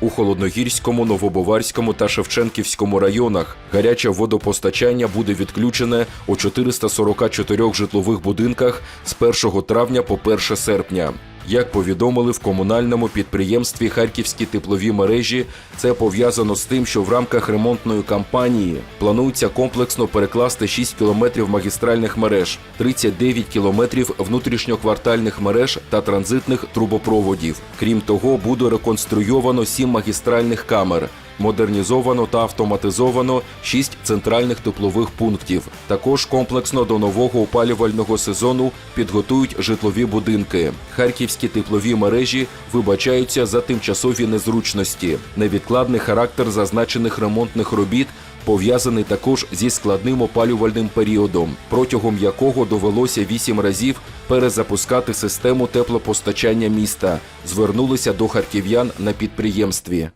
у Холодногірському, Новобоварському та Шевченківському районах. Гаряче водопостачання буде відключене у 444 житлових будинках з 1 травня по 1 серпня. Як повідомили в комунальному підприємстві Харківські теплові мережі, це пов'язано з тим, що в рамках ремонтної кампанії планується комплексно перекласти 6 кілометрів магістральних мереж, 39 кілометрів внутрішньоквартальних мереж та транзитних трубопроводів. Крім того, буде реконструйовано 7 магістральних камер. Модернізовано та автоматизовано 6 центральних теплових пунктів. Також комплексно до нового опалювального сезону підготують житлові будинки. Харківські теплові мережі вибачаються за тимчасові незручності. Невідкладний характер зазначених ремонтних робіт пов'язаний також зі складним опалювальним періодом, протягом якого довелося вісім разів перезапускати систему теплопостачання міста. Звернулися до харків'ян на підприємстві.